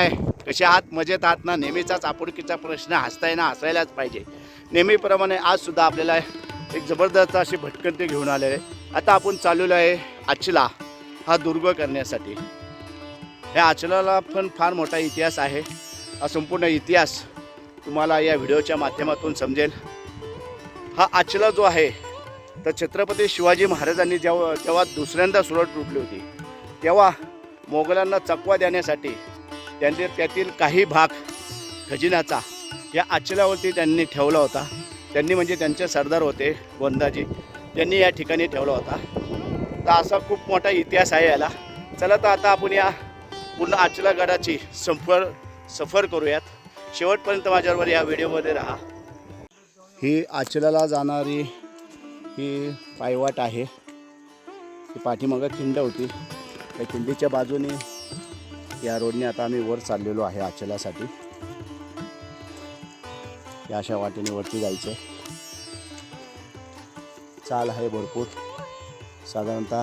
काय कसे आहात? मजेत आहात ना? नेहमीचाच आपुलकीचा प्रश्न हसताय ना? हसायलाच पाहिजे. नेहमीप्रमाणे आजसुद्धा आपल्याला एक जबरदस्त अशी भटकंती घेऊन आलेले आता आपण चाललेलो आहे आचला हा दुर्ग करण्यासाठी. ह्या आचलाला पण फार मोठा इतिहास आहे. हा संपूर्ण इतिहास तुम्हाला या व्हिडिओच्या माध्यमातून समजेल. हा आचला जो आहे तर छत्रपती शिवाजी महाराजांनी जेव्हा जेव्हा दुसऱ्यांदा सुरत लुटली होती. तेव्हा मोगलांना चकवा देण्यासाठी त्यांनी त्यातील काही भाग खजिन्याचा या आचल्यावरती त्यांनी ठेवला होता. त्यांनी म्हणजे त्यांचे सरदार होते गोंदाजी. त्यांनी या ठिकाणी ठेवला होता. तर असा खूप मोठा इतिहास आहे याला. चला तर आता आपण या पूर्ण आचला गडाची सफर सफर करूयात. शेवटपर्यंत माझ्याबरोबर या व्हिडिओमध्ये राहा. ही आचलाला जाणारी ही पायवाट आहे. ही पाठीमागं खिंड होती. त्या खिंडीच्या बाजूने या रोडने आता आम्ही वर चाललेलो आहे आचलासाठी. या अशा वाटेने वरती जायचं चाल आहे भरपूर. साधारणतः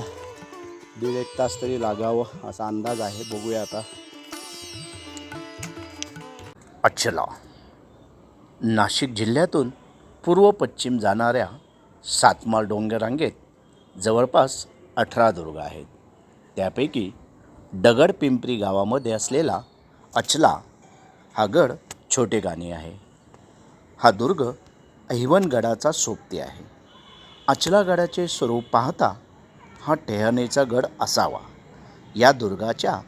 दीड एक तास तरी लागावं असा अंदाज आहे. बघूया आता. अचला नाशिक जिल्ह्यातून पूर्व पश्चिम जाणाऱ्या सातमाळ डोंगर रांगेत जवळपास अठरा दुर्ग आहेत. त्यापैकी दगड पिंपरी गावामध्ये असलेला अचला हा गड छोटे गाणी आहे. हा दुर्ग अहिवनगडाचा सोबती आहे. अचला गडाचे स्वरूप पाहता हा टेहनेचा गड असावा. या दुर्गाच्या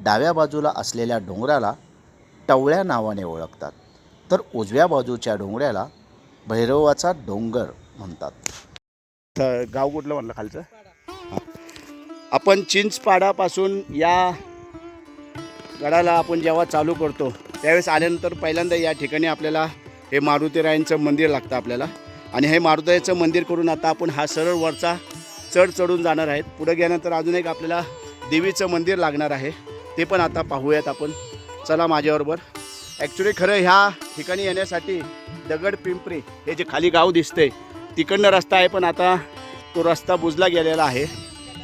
डाव्या बाजूला असलेल्या डोंगराला टवळ्या नावाने ओळखतात. तर उजव्या बाजूच्या डोंगराला भैरवाचा डोंगर म्हणतात. तर गाव कुठलं म्हणलं खालचं? आपण चिंचपाडापासून या गडाला आपण जेव्हा चालू करतो त्यावेळेस आल्यानंतर पहिल्यांदा या ठिकाणी आपल्याला हे मारुतीरायांचं मंदिर लागतं आपल्याला. आणि हे मारुतीरायचं मंदिर करून आता आपण हा सरळ वरचा चढ चढून जाणार आहेत. पुढे गेल्यानंतर अजून एक आपल्याला देवीचं मंदिर लागणार आहे. ते पण आता पाहूयात आपण. चला माझ्याबरोबर. ॲक्च्युली खरं ह्या ठिकाणी येण्यासाठी दगड पिंपरी हे जे खाली गाव दिसते तिकडनं रस्ता आहे पण आता तो रस्ता बुजला गेलेला आहे.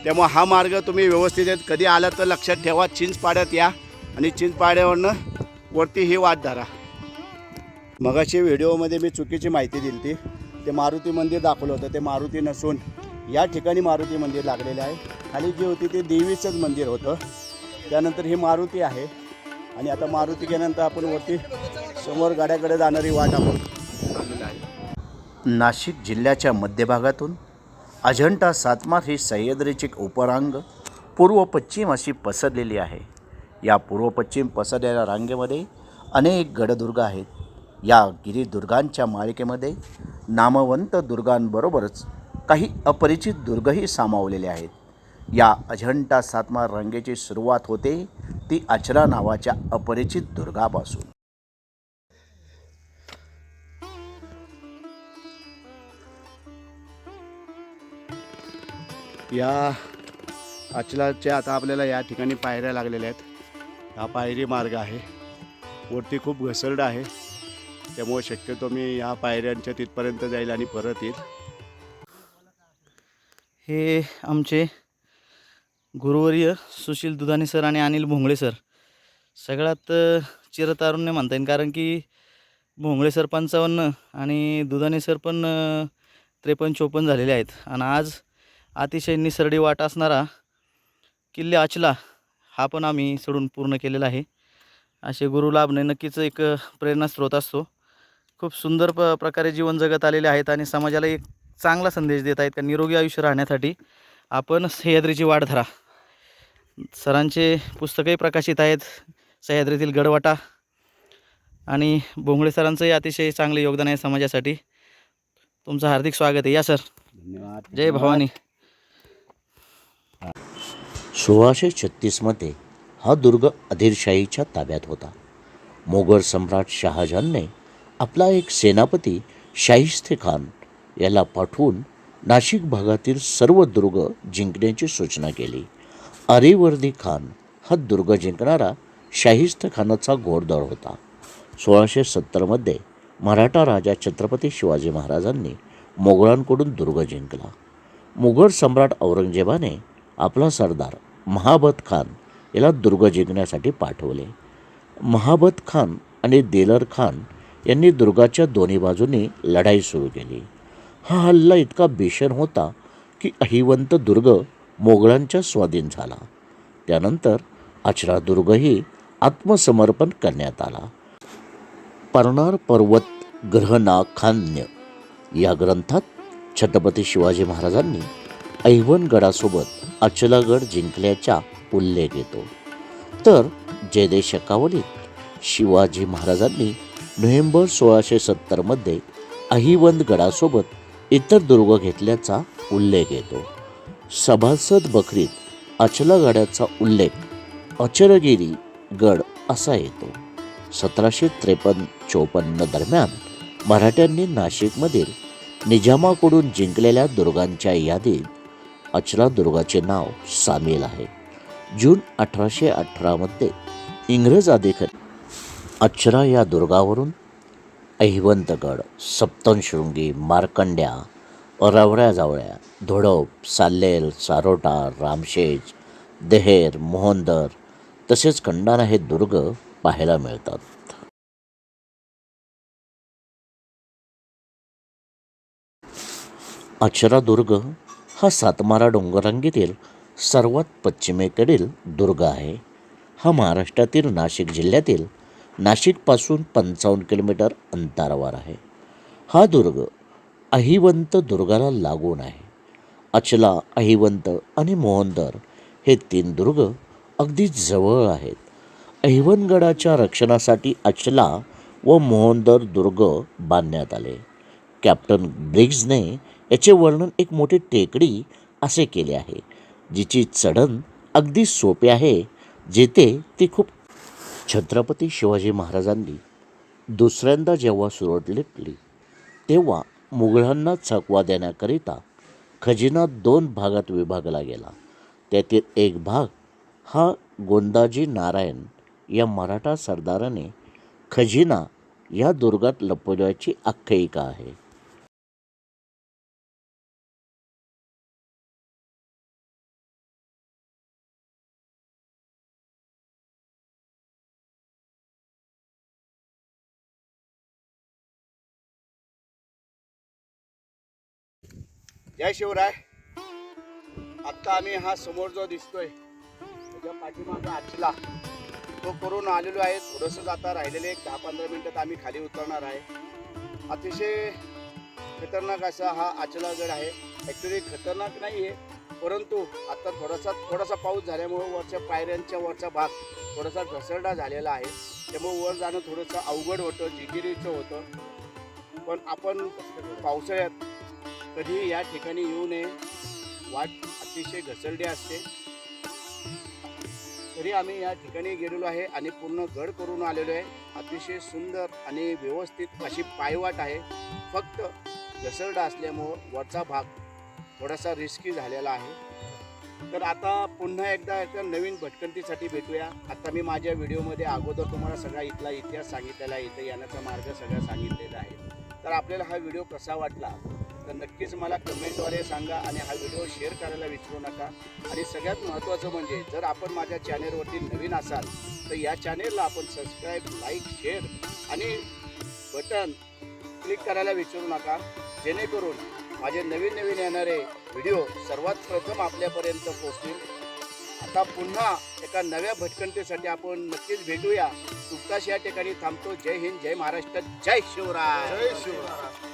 त्यामुळं हा मार्ग तुम्ही व्यवस्थित आहेत. कधी आला तर लक्षात ठेवा. चिंचपाड्यात या आणि चिंचपाड्यावरनं वरती ही वाट धरा. मगाशी व्हिडिओमध्ये मी चुकीची माहिती दिली ती ते मारुती मंदिर दाखवलं होतं. ते मारुती नसून या ठिकाणी मारुती मंदिर लागलेलं आहे. खाली जी होती ते देवीचंच मंदिर होतं. त्यानंतर ही मारुती आहे. आणि आता मारुती गेल्यानंतर आपण वरती समोर गाड्याकडे जाणारी वाट आपण आहे. नाशिक जिल्ह्याच्या मध्यभागातून अजंठा सातमार ही सह्याद्रीची उपरांग पूर्व पश्चिम अशी पसरलेली आहे. या पूर्व पश्चिम पसरलेल्या रांगेमध्ये अनेक गडदुर्ग आहेत. या गिरिदुर्गांच्या मालिकेमध्ये नामवंत दुर्गांबरोबरच काही अपरिचित दुर्गही सामावलेले आहेत. या अजंठा सातमार रांगेची सुरुवात होते ती अचरा नावाच्या अपरिचित दुर्गापासून. या अचलाच्या आता आपल्याला या ठिकाणी पायऱ्या लागलेल्या आहेत. हा पायरी मार्ग आहे. वरती खूप घसरड आहे. त्यामुळे शक्यतो मी या पायऱ्यांच्या तिथपर्यंत जाईल आणि परत येईल. हे आमचे गुरुवर्य सुशील दुधाने सर आणि अनिल भोंगळे सर. सगळ्यात चिरतारुण्य म्हणता येईल. कारण की भोंगळे सर पंचावन्न आणि दुधाने सर पण त्रेपन्न चोपन्न झालेले आहेत. आणि आज अतिशय निसरडी वाट असणारा किल्ले आचला हा पण आम्ही सोडून पूर्ण केलेला आहे. असे गुरु लाभणे नक्कीच एक प्रेरणास्रोत असतो. खूप सुंदर प प्रकारे जीवन जगत आलेले आहेत आणि समाजाला एक चांगला संदेश देत आहेत का निरोगी आयुष्य राहण्यासाठी. आपण सह्याद्रीची वाट धरा. सरांचे पुस्तकही प्रकाशित आहेत सह्याद्रीतील गडवाटा आणि भोंगळे सरांचंही अतिशय चांगले योगदान आहे समाजासाठी. तुमचं हार्दिक स्वागत आहे. या सर. धन्यवाद. जय भवानी. सोळाशे छत्तीसमध्ये हा दुर्ग अधीरशाहीच्या ताब्यात होता. मोगल सम्राट शहाजहानने आपला एक सेनापती शाहिस्ते खान याला पाठवून नाशिक भागातील सर्व दुर्ग जिंकण्याची सूचना केली. अरिवर्दी खान हा दुर्ग जिंकणारा शाहिस्त खानाचा घोडदळ होता. सोळाशे सत्तरमध्ये मराठा राजा छत्रपती शिवाजी महाराजांनी मोगलांकडून दुर्ग जिंकला. मुघल सम्राट औरंगजेबाने आपला सरदार महाबत खान याला दुर्ग जिंकण्यासाठी पाठवले. महाबत खान आणि देलर खान यांनी दुर्गाच्या दोन्ही बाजूनी लढाई सुरू केली. हा हल्ला इतका भीषण होता की अहिवंत दुर्ग मोगलांच्या स्वाधीन झाला. त्यानंतर आचरा दुर्गही आत्मसमर्पण करण्यात आला. पर्णार पर्वत ग्रहनाखान्य या ग्रंथात छत्रपती शिवाजी महाराजांनी ऐवनगडासोबत अचलागड जिंकल्याचा उल्लेख येतो तर जयदेशकावलीत शिवाजी महाराजांनी नोव्हेंबर सोळाशे सत्तरमध्ये अहिवंदगडासोबत इतर दुर्ग घेतल्याचा उल्लेख येतो सभासद बकरीत अचलागडाचा उल्लेख अचलगिरी गड असा येतो. सतराशे त्रेपन्न चोपन्न दरम्यान मराठ्यांनी नाशिकमधील निजामाकडून जिंकलेल्या दुर्गांच्या यादीत अचला दुर्गाचे नाव सामील आहे. जून अठराशे अठरामध्ये इंग्रज अधिकारी अचरा या दुर्गावरून ऐवंतगड सप्तनशृंगी मार्कंड्या रवळ्या जावळ्या धोडप साल्लेल सारोटा रामशेज देहेर मोहंदर तसेच खंडाणा हे दुर्ग पाहायला मिळतात. अचरा दुर्ग हा सातमारा डोंगररांगेतील सर्वात पश्चिमेकडील दुर्ग आहे. हा महाराष्ट्रातील नाशिक जिल्ह्यातील नाशिकपासून पंचावन्न किलोमीटर अंतरावर आहे. हा दुर्ग अहिवंत दुर्गाला लागून आहे. अचला अहिवंत आणि मोहनदर हे तीन दुर्ग अगदी जवळ आहेत. अहिवनगडाच्या रक्षणासाठी अचला व मोहनदर दुर्ग बांधण्यात आले. कॅप्टन ब्रिग्जने याचे वर्णन एक मोठी टेकडी असे केले आहे जिची चढण अगदी सोपे आहे जेथे ती खूप छत्रपती शिवाजी महाराजांनी दुसऱ्यांदा जेव्हा सुरत लिपली तेव्हा मुघलांना चकवा देण्याकरिता खजिना दोन भागात विभागला गेला. त्यातील एक भाग हा गोंदाजी नारायण या मराठा सरदाराने खजिना या दुर्गात लपवल्याची आख्यायिका आहे. जय शिवराय. आत्ता आम्ही हा समोर जो दिसतोय त्याच्या पाठीमागा आचला तो करून आलेलो आहे थोडंसं आता राहिलेले एक दहा पंधरा मिनटात आम्ही खाली उतरणार आहे. अतिशय खतरनाक असा हा आचलागड आहे. ॲक्च्युली खतरनाक नाही आहे परंतु आत्ता थोडासा थोडासा पाऊस झाल्यामुळं वरच्या पायऱ्यांच्या वरचा भाग थोडासा घसरडा झालेला आहे. त्यामुळे वर जाणं थोडंसं अवघड होतं जिगिरीचं होतं. पण आपण पावसाळ्यात कधी या ठिकाणी येऊ नये. वाट अतिशय घसरडी असते. तरी आम्ही या ठिकाणी गेलेलो आहे आणि पूर्ण गड करून आलेलो आहे. अतिशय सुंदर आणि व्यवस्थित अशी पायवाट आहे. फक्त घसरडा असल्यामुळं वरचा भाग थोडासा रिस्की झालेला आहे. तर आता पुन्हा एकदा एका नवीन भटकंतीसाठी भेटूया. आता मी माझ्या व्हिडिओमध्ये अगोदर तुम्हाला सगळा इथला इतिहास सांगितलेला आहे. इथं येण्याचा मार्ग सगळा सांगितलेला आहे. तर आपल्याला हा व्हिडिओ कसा वाटला? तर नक्कीच मला कमेंटद्वारे सांगा आणि हा व्हिडिओ शेअर करायला विसरू नका. आणि सगळ्यात महत्त्वाचं म्हणजे जर आपण माझ्या चॅनेलवरती नवीन असाल तर या चॅनेलला आपण सबस्क्राईब लाईक शेअर आणि बटन क्लिक करायला विसरू नका. जेणेकरून माझे नवीन नवीन येणारे व्हिडिओ सर्वात प्रथम आपल्यापर्यंत पोहोचतील. आता पुन्हा एका नव्या भटकंतीसाठी आपण नक्कीच भेटूया. तुर्तास या ठिकाणी थांबतो. जय हिंद जय महाराष्ट्र जय शिवराय. जय शिवराय.